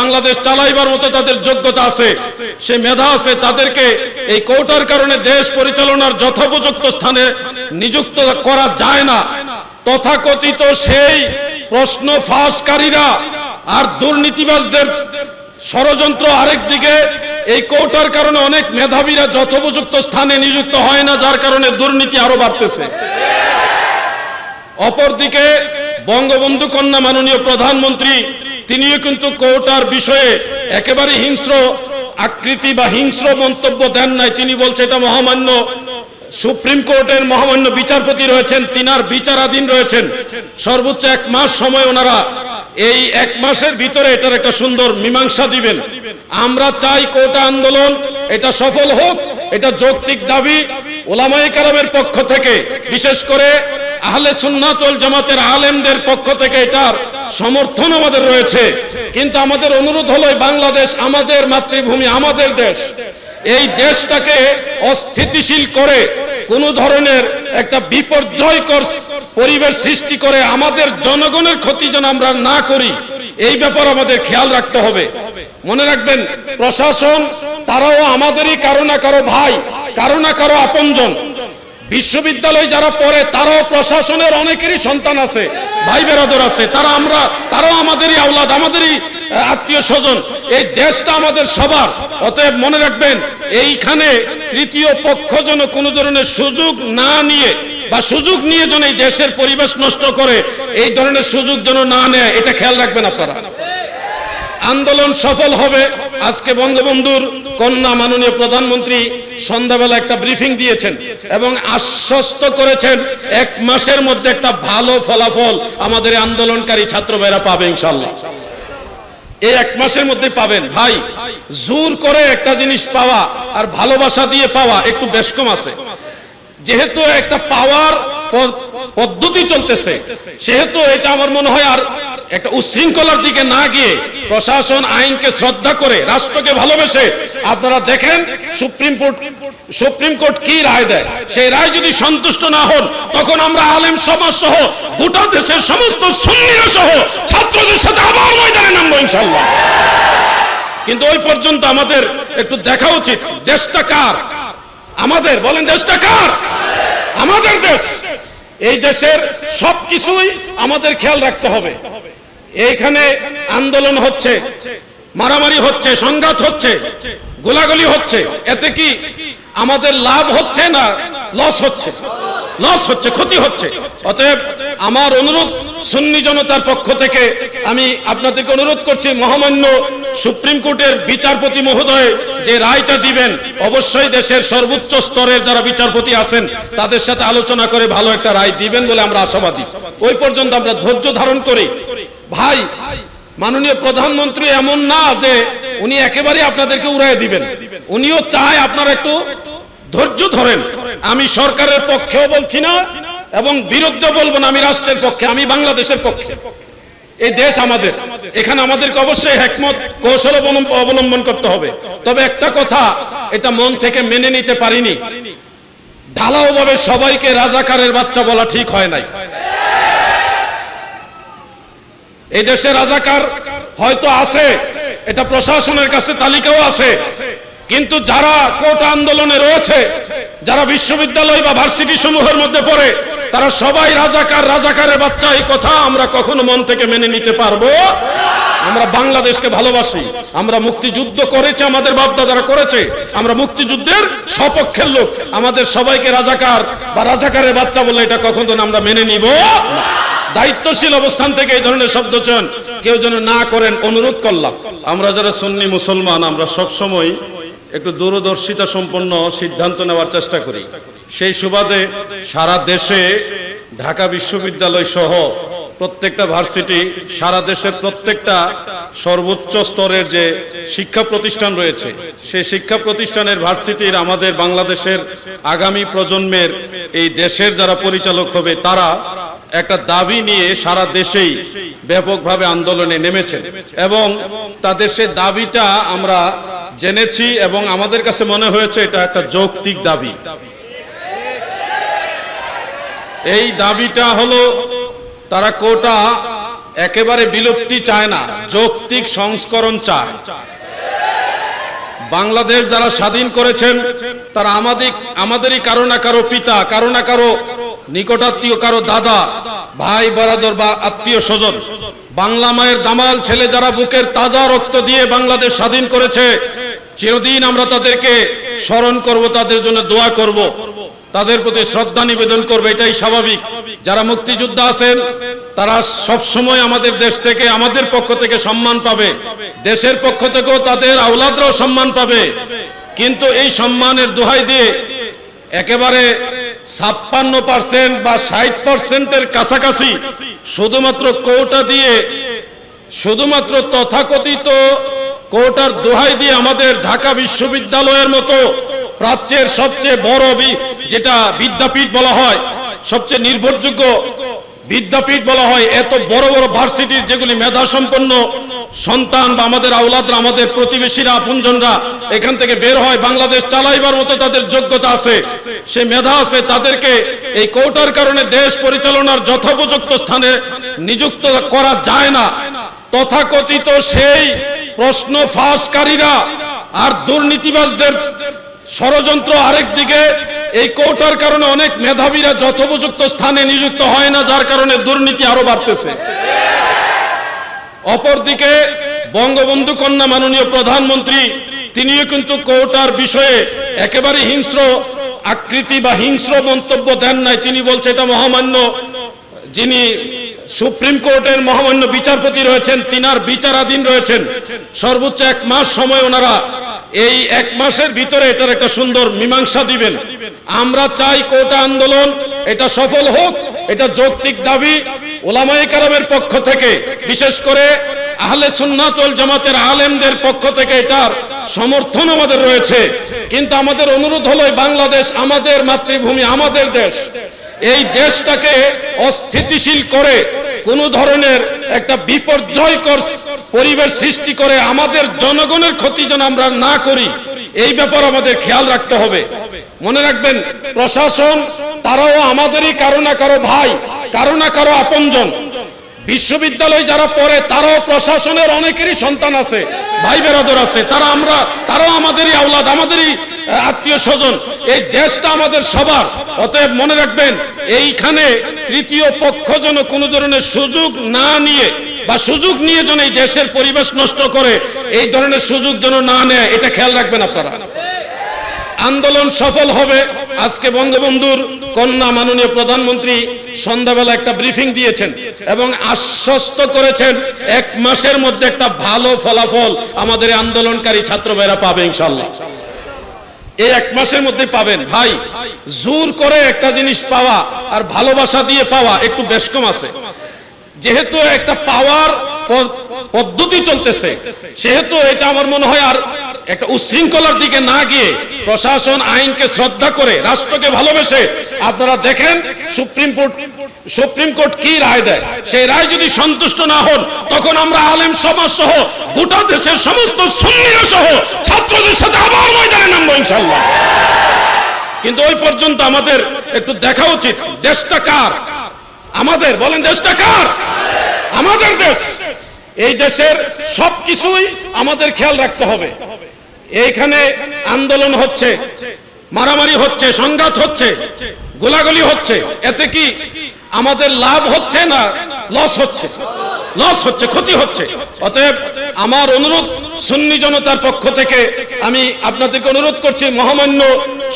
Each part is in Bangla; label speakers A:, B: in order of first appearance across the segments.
A: বাংলাদেশ চালাইবার মতো তাদের যোগ্যতা আছে। সে মেধা আছে, তাদেরকে এই কোটার কারণে দেশ পরিচালনার যথোপযুক্ত স্থানে নিযুক্ত করা যায় না। তথাকথিত সেই প্রশ্ন ফাঁসকারীরা আর দুর্নীতিবাজদের ষড়যন্ত্র আরেক দিকে, এই কোটার কারণে অনেক মেধাবীরা যথোপযুক্ত স্থানে নিযুক্ত হয় না, যার কারণে দুর্নীতি আরও বাড়তেছে। অপরদিকে বঙ্গবন্ধু কন্যা মাননীয় প্রধানমন্ত্রী তিনিও কিন্তু কোটার বিষয়ে একেবারে হিংস্র আকৃতি বা হিংস্র মন্তব্য দেন নাই। তিনি বলছে, এটা মহামান্য সুপ্রিম কোর্টের মহামান্য বিচারপতি রয়েছেন, তিনার বিচারাধীন রয়েছেন। সর্বোচ্চ এক মাস সময় ওনারা এই এক মাসের ভিতরে এটার একটা সুন্দর মীমাংসা দিবেন। আমরা চাই কোটা আন্দোলন, এটা সফল হোক, এটা যৌক্তিক দাবি ওলামাই কারামের পক্ষ থেকে। বিশেষ করে আহলে সুন্নাত ওয়াল জামাতের আলেমদের পক্ষ থেকে এটার সমর্থন আমাদের রয়েছে। কিন্তু আমাদের অনুরোধ হলো বাংলাদেশ আমাদের মাতৃভূমি, আমাদের দেশ। এই দেশটাকে অস্থিতিশীল করে, কোন ধরনের একটা বিপর্যয়কর পরিবেশ সৃষ্টি করে আমাদের জনগণের ক্ষতি যেন আমরা না করি, এই ব্যাপার আমাদের খেয়াল রাখতে হবে। মনে রাখবেন, প্রশাসন, তারাও আমাদেরই কারও না কারও ভাই, কারও না কারও আপনজন। বিশ্ববিদ্যালয় যারা পড়ে, তারাও প্রশাসনের অনেকেরই সন্তান আছে, ভাই বেরাদর আছে। তারা আমরা, তারাও আমাদেরই আওলাদ, আমাদেরই আত্মীয় স্বজন। এই দেশটা আমাদের সবার। অতএব মনে রাখবেন, এইখানে তৃতীয় পক্ষ যেন কোনো ধরনের সুযোগ না নিয়ে বা সুযোগ নিয়ে যেন এই দেশের পরিবেশ নষ্ট করে, এই ধরনের সুযোগ যেন না নেয়, এটা খেয়াল রাখবেন আপনারা। আন্দোলন সফল হবে। আজকে বঙ্গবন্ধুর কন্যা মাননীয় প্রধানমন্ত্রী সন্ধ্যাবেলা একটা ব্রিফিং দিয়েছেন এবং আশ্বস্ত করেছেন, এক মাসের মধ্যে একটা ভালো ফলাফল আমাদের আন্দোলনকারী ছাত্র ভাইরা পাবে ইনশাল্লাহ এই এক মাসের মধ্যে পাবেন। ভাই, জোর করে একটা জিনিস পাওয়া আর ভালোবাসা দিয়ে পাওয়া একটু বেশ কম আছে। যেহেতু একটা পাওয়ার পদ্ধতি চলতেছে, সেহেতু এটা আমার মনে হয় আর একটা উচ্ছৃঙ্খলার দিকে না গিয়ে প্রশাসন আইনকে শ্রদ্ধা করে, রাষ্ট্রকে ভালোবেসে আপনারা দেখেন সুপ্রিম কোর্ট সুপ্রিম কোর্ট কি রায় দেয়? সেই রায় যদি সন্তুষ্ট না হন, তখন আমরা আলেম সমাজ সহ গোটা দেশের সমস্ত সুন্নিরা সহ ছাত্রদের সাথে আবার ময়দানে নামবো ইনশাল্লাহ কিন্তু ওই পর্যন্ত আমাদের একটু দেখা উচিত, দেশটা কার? আমাদের, বলেন দেশটা কার? আমাদের দেশ। এই দেশের সবকিছুই আমাদের খেয়াল রাখতে হবে। এইখানে আন্দোলন হচ্ছে, মারামারি হচ্ছে, সংঘাত হচ্ছে, গোলাগুলি হচ্ছে। এতে কি আমাদের লাভ হচ্ছে না লস হচ্ছে? লস হচ্ছে, ক্ষতি হচ্ছে। অতএব আমার অনুরোধ সুন্নি জনতার পক্ষ থেকে আমি আপনাদেরকে অনুরোধ করছি, মহামান্য সুপ্রিম কোর্টের বিচারপতি মহোদয় যে রায়টা দিবেন, অবশ্যই দেশের সর্বোচ্চ স্তরের যারা বিচারপতি আছেন, তাদের সাথে আলোচনা করে ভালো একটা রায় দিবেন বলে আমরা আশাবাদী। ওই পর্যন্ত আমরা ধৈর্য ধারণ করি। ভাই, মাননীয় প্রধানমন্ত্রী এমন না যে উনি একেবারে আপনাদেরকে উড়াই দিবেন। উনিও চায় আপনারা একটু ধৈর্য ধরেন। আমি সরকারের পক্ষেও বলছি না এবং বিরুদ্ধে বলব না, আমি রাষ্ট্রের পক্ষে, আমি বাংলাদেশের পক্ষে। এই দেশ আমাদের। এখানে আমাদেরকে অবশ্যই হেকমত কৌশল অবলম্ব- অবলম্বন করতে হবে। তবে একটা কথা, এটা মন থেকে মেনে নিতে পারিনি। ঢালাও ভাবে সবাইকে রাজাকারের বাচ্চা বলা ঠিক হয় নাই। এই দেশে রাজাকার হয়তো আছে, এটা প্রশাসনের কাছে তালিকাও আছে কিন্তু যারা কোটা আন্দোলনে রয়েছে, যারা বিশ্ববিদ্যালয় বা ভার্সিটি সমূহের মধ্যে পড়ে, তারা সবাই রাজাকার, রাজাকারের বাচ্চা, এই কথা আমরা কখনো মন থেকে মেনে নিতে পারব আমরা বাংলাদেশকে ভালোবাসি, আমরা মুক্তিযুদ্ধ করেছি, আমাদের বাপদাদারা করেছে, আমরা মুক্তিযুদ্ধের সপক্ষের লোক, আমাদের সবাইকে রাজাকার বা রাজাকারের বাচ্চা বলে এটা কখনো আমরা মেনে নিব না। দায়িত্বশীল অবস্থান থেকে এই ধরনের শব্দ চয়ন। কেউ যেন না করেন, অনুরোধ করলাম। আমরা যারা সুন্নি মুসলমান, আমরা সব সময় একটু দূরদর্শিতা সম্পন্ন সিদ্ধান্ত নেওয়ার চেষ্টা করি। সেই সুবাদে সারা দেশে, ঢাকা বিশ্ববিদ্যালয় সহ প্রত্যেকটা ভার্সিটি, সারা দেশের প্রত্যেকটা সর্বোচ্চ স্তরের যে শিক্ষা প্রতিষ্ঠান রয়েছে, সেই শিক্ষা প্রতিষ্ঠানের ভার্সিটির আমাদের বাংলাদেশের আগামী প্রজন্মের এই দেশের যারা পরিচালক হবে, তারা একটা দাবি নিয়ে সারা দেশেই ব্যাপকভাবে আন্দোলনে নেমেছেন। এবং তাদের সে দাবিটা আমরা জেনেছি এবং আমাদের কাছে মনে হয়েছে এটা একটা যৌক্তিক দাবি। এই দাবিটা হলো তারা কোটা একেবারে বিলুপ্তি চায় না, যৌক্তিক সংস্করণ চায়। বাংলাদেশ যারা স্বাধীন করেছেন, তারা আমাদের আমাদেরই কারও না কারও পিতা, কারও না কারও নিকটাত্মীয়, কারও দাদা, ভাই, বরাদর বা আত্মীয় স্বজন। বাংলা মায়ের দামাল ছেলে যারা বুকের তাজা রক্ত দিয়ে বাংলাদেশ স্বাধীন করেছে, চিরদিন আমরা তাদেরকে স্মরণ করব, তাদের জন্য দোয়া করব। তাদের প্রতি শ্রদ্ধা নিবেদন করবে, এটাই স্বাভাবিক। যারা মুক্তিযোদ্ধা আছেন, তারা সব সময় আমাদের দেশ থেকে, আমাদের পক্ষ থেকে সম্মান পাবে। দেশের পক্ষ থেকেও তাদের আওলাদরাও সম্মান পাবে। কিন্তু এই সম্মানের দোহাই দিয়ে একেবারে ছাপ্পান্ন পার্সেন্ট বা ষাট পার্সেন্টের কাছাকাছি শুধুমাত্র কোটা দিয়ে, শুধুমাত্র তথাকথিত কোটার দোহাই দিয়ে আমাদের ঢাকা বিশ্ববিদ্যালয়ের মতো প্রাচ্যের সবচেয়ে বড় যেটা বিদ্যাপীঠ বলা হয়, সবচেয়ে নির্ভরযোগ্য বিদ্যাপীঠ বলা হয়, এত বড় বড় ভার্সিটির যেগুলি মেধা সম্পন্ন সন্তান বা আমাদের আওলাদরা, আমাদের প্রতিবেশীরা আপনজনরা এখান থেকে বের হয়, বাংলাদেশ চালাইবার মতো তাদের যোগ্যতা আছে। সে মেধা আছে, তাদেরকে এই কোটার কারণে দেশ পরিচালনার যথোপযুক্ত স্থানে নিযুক্ত করা যায় না। তথাকথিত সেই প্রশ্ন ফাঁসকারীরা আর দুর্নীতিবাজদের ষড়যন্ত্র আরেক দিকে। এই কোটার কারণে অনেক মেধাবীরা যথোপযুক্ত স্থানে নিযুক্ত হয় না, যার কারণে দুর্নীতি আরও বাড়তেছে। অপরদিকে বঙ্গবন্ধু কন্যা মাননীয় প্রধানমন্ত্রী, তিনিও কিন্তু কোটার বিষয়ে একেবারে হিংস্র আকৃতি বা হিংস্র মন্তব্য দেন নাই। তিনি বলছে, এটা মহামান্য যিনি সুপ্রিম কোর্টের মহামান্য বিচারপতি রয়েছেন, তিনার বিচারাধীন রয়েছেন। সর্বোচ্চ এক মাস সময় ওনারা এই এক মাসের ভিতরে এটার একটা সুন্দর মীমাংসা দিবেন। আমরা চাই কোটা আন্দোলন এটা সফল হোক, এটা যৌক্তিক দাবি ওলামাই কারামের পক্ষ থেকে, বিশেষ করে আহলে সুন্নাত ওয়াল জামাতের আলেমদের পক্ষ থেকে এটার সমর্থন আমাদের রয়েছে। কিন্তু আমাদের অনুরোধ হলো বাংলাদেশ আমাদের মাতৃভূমি, আমাদের দেশ। এই দেশটাকে অস্থিতিশীল করে কোন ধরনের একটা বিপর্যয়কর পরিবেশ সৃষ্টি করে আমাদের জনগণের ক্ষতি যেন আমরা না করি, এই ব্যাপার আমাদের খেয়াল রাখতে হবে। মনে রাখবেন, প্রশাসন তারাও আমাদেরই কারও না কারও ভাই, কারও না কারও আপনজন। বিশ্ববিদ্যালয় যারা পড়ে, তারাও প্রশাসনের অনেকেরই সন্তান আছে, ভাই বেরাদর আছে। তারা আমরা, তারাও আমাদেরই আওলাদ, আমাদেরই আত্মীয় স্বজন। এই দেশটা আমাদের সবার। অতএব মনে রাখবেন, এইখানে তৃতীয় পক্ষ যেন কোনো ধরনের সুযোগ না নিয়ে বা সুযোগ নিয়ে যেন এই দেশের পরিবেশ নষ্ট করে, এই ধরনের সুযোগ যেন না নেয়, এটা খেয়াল রাখবেন আপনারা। আন্দোলন সফল হবে। আজকে বঙ্গবন্ধুর কন্যা মাননীয় প্রধানমন্ত্রী সন্ধ্যাবেলা একটা ব্রিফিং দিয়েছেন এবং আশ্বস্ত করেছেন এক মাসের মধ্যে একটা ভালো ফলাফল আমাদের আন্দোলনকারী ছাত্র ভাইরা পাবে ইনশাল্লাহ এই এক মাসের মধ্যে পাবেন। ভাই, জোর করে একটা জিনিস পাওয়া আর ভালোবাসা দিয়ে পাওয়া একটু বেশ কম আছে। যেহেতু একটা পাওয়ার পদ্ধতি চলতেছে। সেহেতু এটা আমার মনে হয় আর একটা উচ্ছৃঙ্খলার দিকে না গিয়ে প্রশাসন আইনকে শ্রদ্ধা করে, রাষ্ট্রকে ভালোবেসে আপনারা দেখেন সুপ্রিম কোর্ট সুপ্রিম কোর্ট কি রায় দেয়। সেই রায় যদি সন্তুষ্ট না হন, তখন আমরা আলেম সমাজ সহ গোটা দেশের সমস্ত সুন্নিরা সহ ছাত্রদের সাথে আবার ময়দানে নামবো ইনশাল্লাহ কিন্তু ওই পর্যন্ত আমাদের একটু দেখা উচিত, দেশটা কার? আমাদের, বলেন দেশটা কার? আমাদের দেশ। এই দেশের সবকিছুই আমাদের খেয়াল রাখতে হবে। এইখানে আন্দোলন হচ্ছে, মারামারি হচ্ছে, সংঘাত হচ্ছে, গোলাগুলি হচ্ছে, এতে কি আমাদের লাভ হচ্ছে না লস হচ্ছে? লস হচ্ছে, ক্ষতি হচ্ছে। অতএব আমার অনুরোধ, সুন্নি জনতার পক্ষ থেকে আমি আপনাদেরকে অনুরোধ করছি, মহামান্য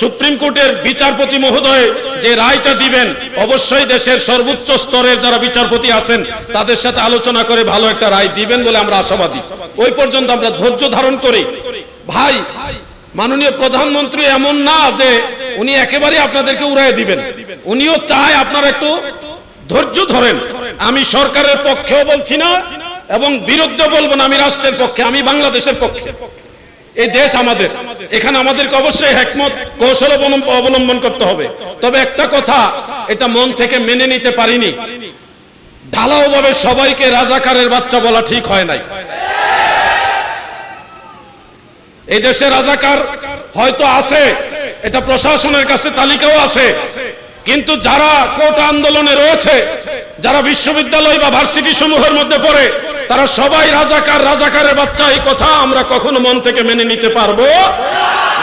A: সুপ্রিম কোর্টের বিচারপতি মহোদয় যে রায়টা দিবেন, অবশ্যই দেশের সর্বোচ্চ স্তরের যারা বিচারপতি আছেন, তাদের সাথে আলোচনা করে ভালো একটা রায় দিবেন বলে আমরা আশাবাদী। ওই পর্যন্ত আমরা ধৈর্য ধারণ করি। ভাই, মাননীয় প্রধানমন্ত্রী এমন না যে উনি একেবারে আপনাদেরকে উড়াই দিবেন। উনিও চায় আপনারা একটু ধৈর্য ধরেন। আমি সরকারের পক্ষেও বলছি না এবং বিরুদ্ধে বলব না, আমি রাষ্ট্রের পক্ষে, আমি বাংলাদেশের পক্ষে। এই দেশ আমাদের। এখানে আমাদেরকে অবশ্যই হেকমত কৌশল অবলম্বন করতে হবে। তবে একটা কথা, এটা মন থেকে মেনে নিতে পারিনি। ঢালাও ভাবে সবাইকে রাজাকারের বাচ্চা বলা ঠিক হয় নাই। এই দেশে রাজাকার হয়তো আছে, এটা প্রশাসনের কাছে তালিকাও আছে। কিন্তু যারা কোটা আন্দোলনে রয়েছে, যারা বিশ্ববিদ্যালয় বা ভার্সিটি সমূহের মধ্যে পড়ে, তারা সবাই রাজাকার, রাজাকারের বাচ্চা, এই কথা আমরা কখনো মন থেকে মেনে নিতে পারব?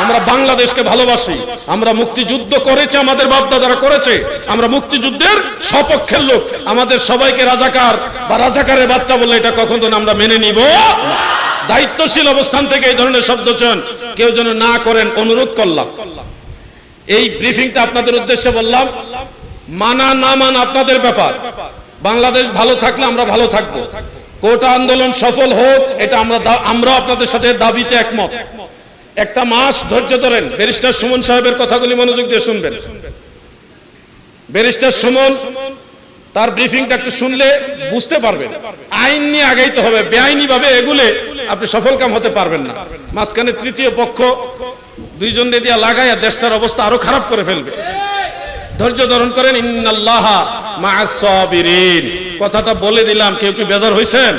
A: আমরা বাংলাদেশকে ভালোবাসি, আমরা মুক্তিযুদ্ধ করেছি আমাদের বাপদাদারা করেছে, আমরা মুক্তিযুদ্ধের সপক্ষের লোক, আমাদের সবাইকে রাজাকার বা রাজাকারের বাচ্চা বললে এটা কখনো আমরা মেনে নিব? দায়িত্বশীল অবস্থান থেকে এই ধরনের শব্দ চয়ন কেউ যেন না করেন, অনুরোধ করলাম। এই ব্রিফিংটা আপনাদের উদ্দেশ্যে বললাম, মানা না মানা আপনাদের ব্যাপার। বাংলাদেশ ভালো থাকলে আমরা ভালো থাকব। কোটা আন্দোলন সফল হোক, এটা আমরা আমরা আপনাদের সাথে দাবিতে একমত। একটা মাস ধৈর্য ধরেন, ব্যারিস্টার সুমন সাহেবের কথাগুলি মনোযোগ দিয়ে শুনবেন। ব্যারিস্টার সুমন, তার ব্রিফিংটা একটু শুনলে বুঝতে পারবেন। আইন নিয়ে আগাইতে হবে বেআইনি ভাবে এগুলে আপনি সফল কাম হতে পারবেন না। মাঝখানে তৃতীয় পক্ষ দুইজন দিয়ে লাগাইয়া দেশটার অবস্থা আরও খারাপ করে ফেলবে। ধৈর্য ধারণ করেন, ইন্নাল্লাহা মা সাবিরিন। কথাটা বলে দিলাম, কেউ কি বেজার হইছেন?